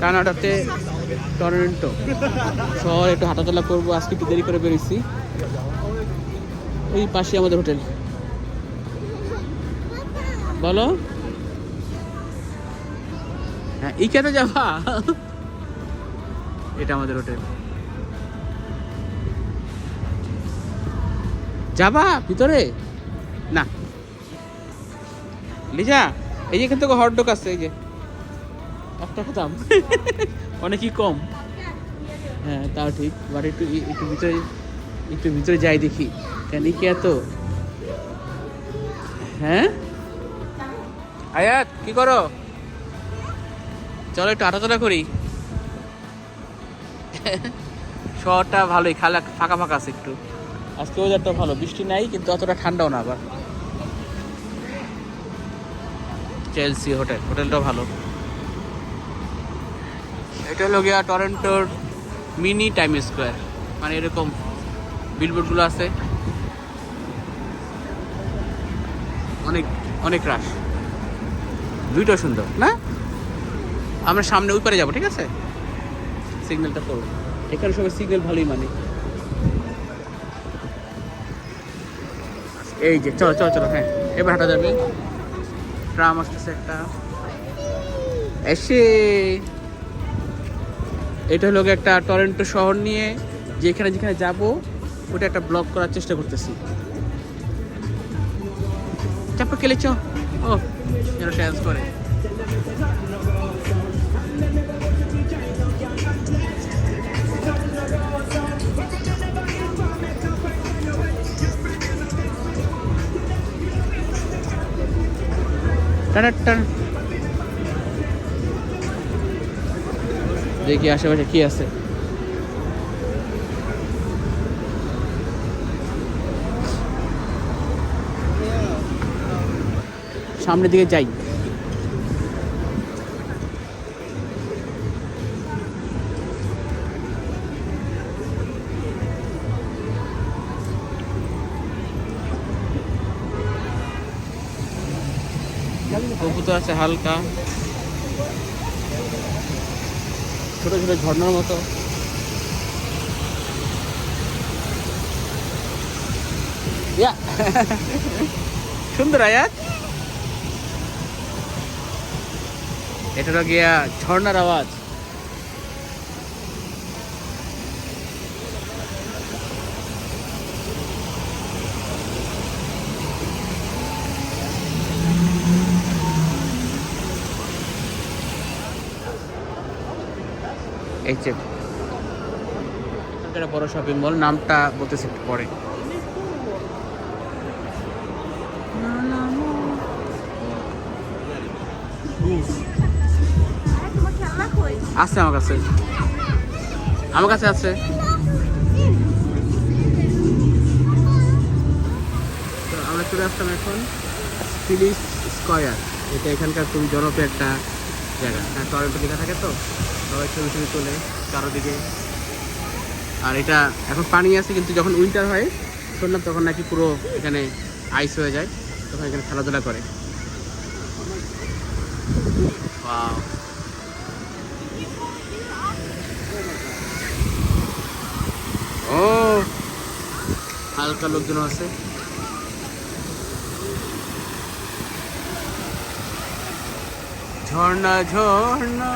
কানাডাতে টরন্টো শহর একটু হাঁটাচলা করব। আজকে একটু দেরি করে বেরিয়েছি ওই পাশে আমাদের হোটেল। বলো? হ্যাঁ ইকাতে যাবা? এটা আমাদের হোটেল। যাবা ভিতরে? না। লিজা, এই যে এখান থেকে হটডগ আছে, এই যে। এক টাকা দাম অনেকই কম। হ্যাঁ তাও ঠিক। বাট একটু একটু ভিতরে একটু ভিতরে যাই দেখি। কেন কি এত? হ্যাঁ? আয়াত কি করো? চলো একটু হাঁটাচলা করি। শহরটা ভালোই খালা ফাঁকা ফাঁকা আছে একটু। আজকে ওয়েদারটা ভালো বৃষ্টি নাই কিন্তু অতটা ঠান্ডাও না আবার। চেলসি হোটেল হোটেলটাও ভালো। এটা হলো গিয়া টরেন্টোর মিনি টাইম স্কোয়ার মানে এরকম বিলবোর্ডগুলো আছে। অনেক অনেক রাশ দুইটা সুন্দর, না? আমরা সামনে ওই পারে যাব, ঠিক আছে? সিগন্যালটা করব এখানে সবাই সিগন্যাল ভালোই মানে। এই যে, চলো চলো চলো হ্যাঁ এবার হাঁটা যাবে। ট্রাম আসতেছে একটা। এসে। এটা হলো একটা টরেন্টো শহর নিয়ে যেখানে যেখানে যাব, ওটা একটা ব্লগ করার চেষ্টা করতেছি। চাপা কেলে চ। ও, যেন ড্যান্স করে। টানাটান দেখি আশেপাশে কি আছে। সামনের দিকে যাই। কবুতর আছে হালকা। ছোট ছোট ঝর্নার মতো। সুন্দর আয়াত। এটা গিয়া ঝর্নার আওয়াজ। এই যে এখানকার বড় শপিং মল নামটা বলতেছি একটু পরে। আছে আমার কাছে। আমার কাছে আছে। তো আমরা চলে আসলাম এখন ফিলিস স্কয়ার এটা এখানকার খুবই জনপ্রিয় একটা জায়গা। হ্যাঁ টরেন্টো লেখা থাকে তো? সবাই ছবি ছবি তোলে চারোদিকে। আর এটা এখন পানি আছে, কিন্তু যখন উইন্টার হয়, শুনলাম তখন নাকি পুরো এখানে আইস হয়ে যায়, তখন এখানে খেলাধুলা করে। ও, হালকা লোকজন আছে। ঝর্ণা ঝর্ণা।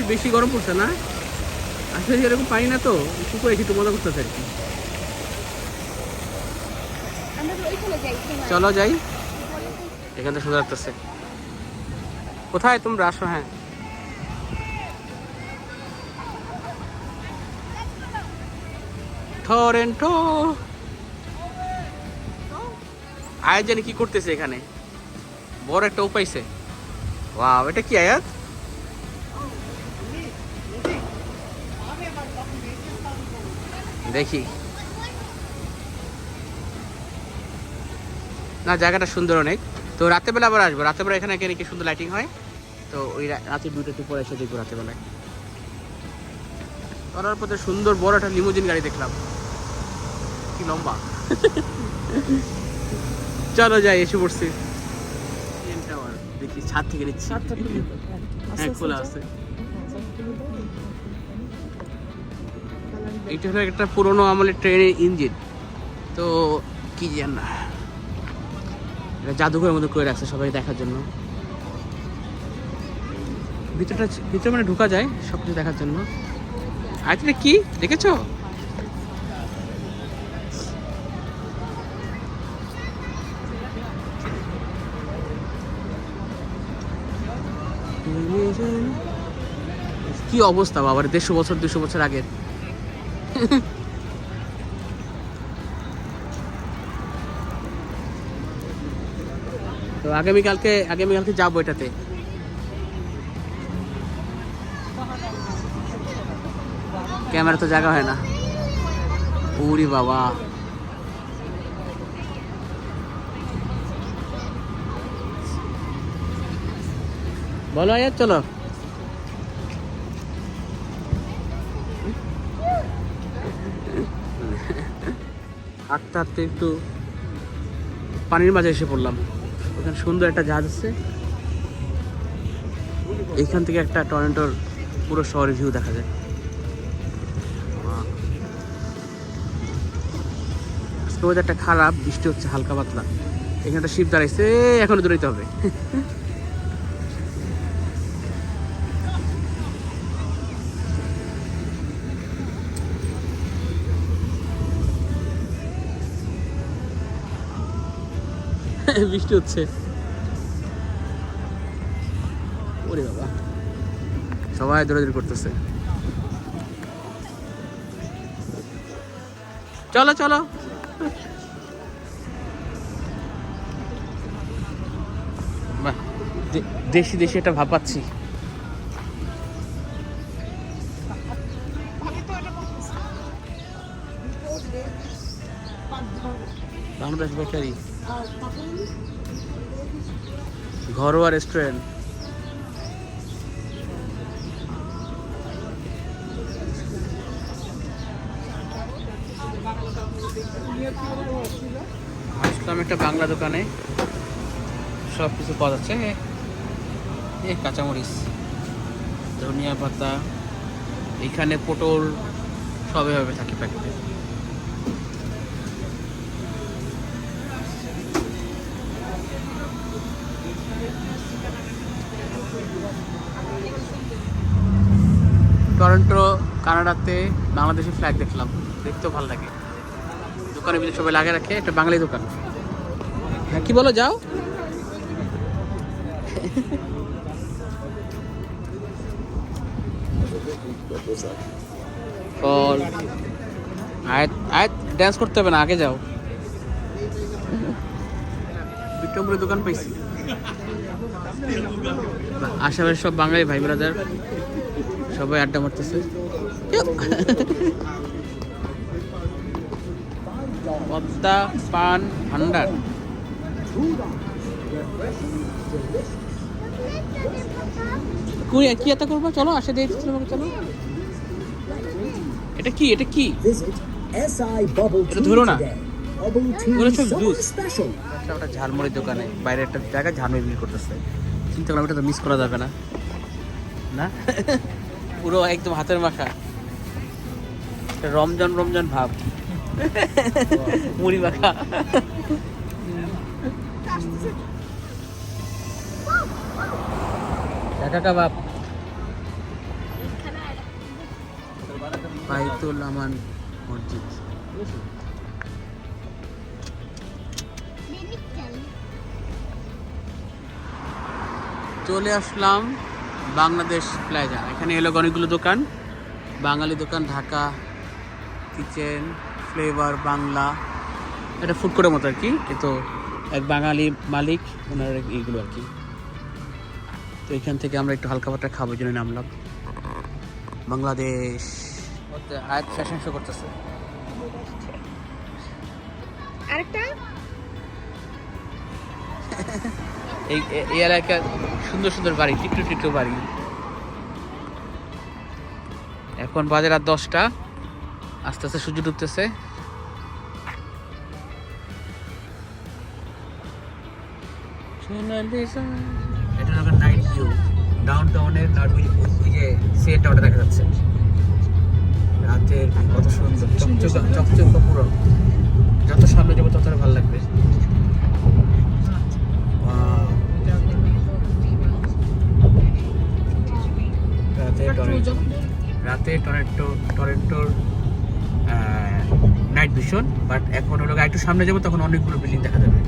একটু বেশি গরম পড়ছে না? আসলে এরকম পাই না তো পুকুরে একটু মজা করতেছে আর কি। চলো যাই। এখান থেকে সুন্দর লাগতেছে। কোথায় তোমরা? আসো হ্যাঁ। টরেন্টো। আয়াত জানি কি করতেছে এখানে। বড় একটা উপাইছে ওয়াও এটা কি আয়াত? দেখি। না জায়গাটা সুন্দর অনেক। তো রাতেবেলা আবার আসব। রাতেবেলা এখানে এখানে কি সুন্দর লাইটিং হয়? তো ওই রা- রাতে দুটো একটু পরে এসে দেখব রাতেবেলায়। করার পথে সুন্দর বড় একটা লিমোজিন গাড়ি দেখলাম। কি লম্বা। চলো যাই এসে পড়ছি। দেখি ছাদ থেকে নিচ্ছি। হ্যাঁ খোলা আছে। এইটা হলো একটা পুরোনো আমলের ট্রেনের ইঞ্জিন। তো কি জান না। এটা জাদুঘরের মধ্যে করে রাখছে সবাই দেখার জন্য। ভিতরটা ভিতরে মানে ঢোকা যায় সব কিছু দেখার জন্য। আর এটা কি? দেখেছ? কি অবস্থা বাবার, দেড়শো বছর, দুশো বছর আগের। তো আগামীকালকে আগামীকালকে যাব এটাতে। ক্যামেরা তো জায়গা হয় না। পুরি বাবা। বলো আয়াত, চলো। হাঁটতে হাঁটতে একটু পানির মাঝে এসে পড়লাম। ওখানে সুন্দর একটা জাহাজ আছে। এইখান থেকে একটা টরেন্টোর পুরো শহরের ভিউ দেখা যায়। আজকে ওয়েদারটা খারাপ, বৃষ্টি হচ্ছে হালকা পাতলা। এখানে একটা শিপ দাঁড়াইছে এখনও দৌড়াইতে হবে। বৃষ্টি হচ্ছে। ওরে বাবা। সবাই দৌড়াদৌড়ি করতেছে। চলো চলো। বাহ দেশি দেশি একটা ভাব পাচ্ছি। বাংলাদেশ বেকারি। ঘরোয়া রেস্টুরেন্ট আসলাম একটা বাংলা দোকানে। সব কিছু পাওয়া যাচ্ছে। এ- কাঁচামরিচ, ধনিয়া পাতা, এখানে পটল, সব এভাবে থাকে প্যাকেটে টরন্টো কানাডাতে বাংলাদেশি ফ্ল্যাগ দেখলাম। দেখতেও ভালো লাগে। দোকানে ভিতরে সবাই লাগে রাখে, একটা বাঙালি দোকান। হ্যাঁ কি বলো, যাও। ফল আয়াত আয়াত ড্যান্স করতে হবে না, আগে যাও। দোকান পাইছি। আশেপাশে সব বাঙালি ভাই ব্রাদার সবাই আড্ডা মারতেছে। পদ্মা পান ভান্ডার কি এত করব? চলো আসে দিচ্ছি তোমাকে চলো। এটা কি? এটা কি? এটা ধরো না। একটা ঝালমুড়ির দোকানে। বাইরে একটা জায়গায় ঝালমুড়ি বিক্রি করতেছে। চিন্তা করলাম এটা তো মিস করা যাবে না। না? পুরো একদম হাতের মাখা। রমজান রমজান ভাব। মুড়ি মাখা। ঢাকা কাবাব আমান মসজিদ। চলে আসলাম বাংলাদেশ প্লাজা। এখানে এলো অনেকগুলো দোকান। বাঙালি দোকান, ঢাকা কিচেন ফ্লেভার বাংলা। এটা ফুড কোর্টের মতো আর কি কিন্তু এক বাঙালি মালিক ওনার এইগুলো আর কি। তো এখান থেকে আমরা একটু হালকা পাটা খাবার জন্য নামলাম। বাংলাদেশ। আয়াত ফ্যাশন শো করতেছে। আরেকটা? এই এই এলাকার সুন্দর সুন্দর বাড়ি টিকটু টিকটু বাড়ি। এখন বাজে রাত দশটা। আস্তে আস্তে সূর্য ডুবতেছে। এটা হলো নাইট ভিউ ডাউন টাউনের ওটা দেখা যাচ্ছে। রাতের কত সুন্দর চকচক চকচক পুরো। যত সামনে যাব তত ভালো লাগবে। Wow. রাতে টরেন্টো রাতে টরেন্টো টরেন্টোর নাইট ভিশন বাট এখন হলো একটু সামনে যাব, তখন অনেকগুলো বিল্ডিং দেখা যাবে।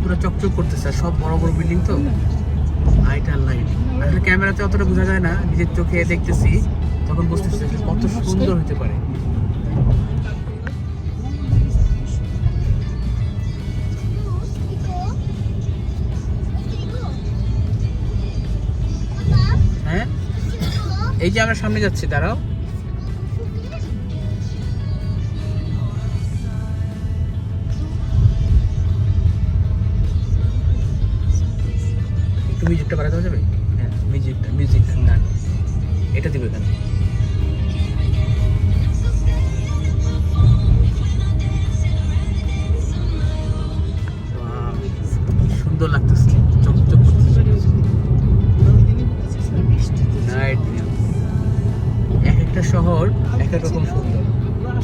পুরো চকচক করতেছে সব বড় বড় বিল্ডিং তো। লাইট আর লাইট আসলে ক্যামেরাতে অতটা বোঝা যায় না, নিজের চোখে দেখতেছি, তখন বুঝতেছি কত সুন্দর হতে পারে। এই যে আমরা সামনে যাচ্ছি দাঁড়াও। একটু বিজুটটা বাড়াতে দেওয়া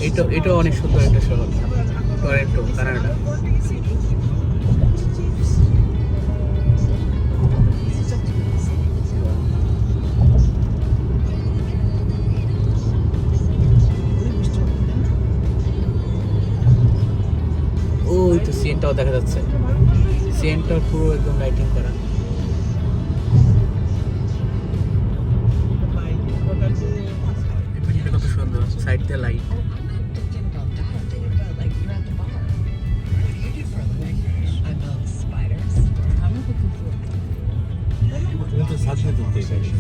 এটা এটাও অনেক সুন্দর একটা শহর। Toronto, Canada. ওই তো সিএনটাও দেখা যাচ্ছে। সিএনটা পুরো একদম লাইটিং করা। কত সুন্দর সাইড দিয়ে লাইট চাইছি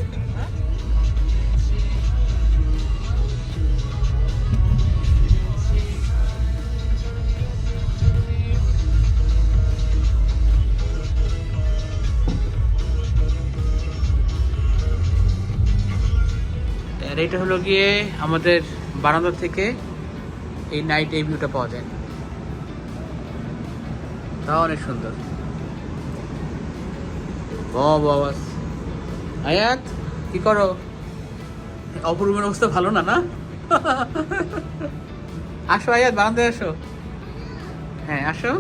আর এটা হলো গিয়ে আমাদের বারান্দা থেকে এই নাইট এই ভিউটা পাওয়া যায়। তাও অনেক সুন্দর। বাবা বাবা আয়াত কি করো? অপরূপের অবস্থা ভালো না না? আসো আয়াত বারান্দায় আসো। হ্যাঁ আসো।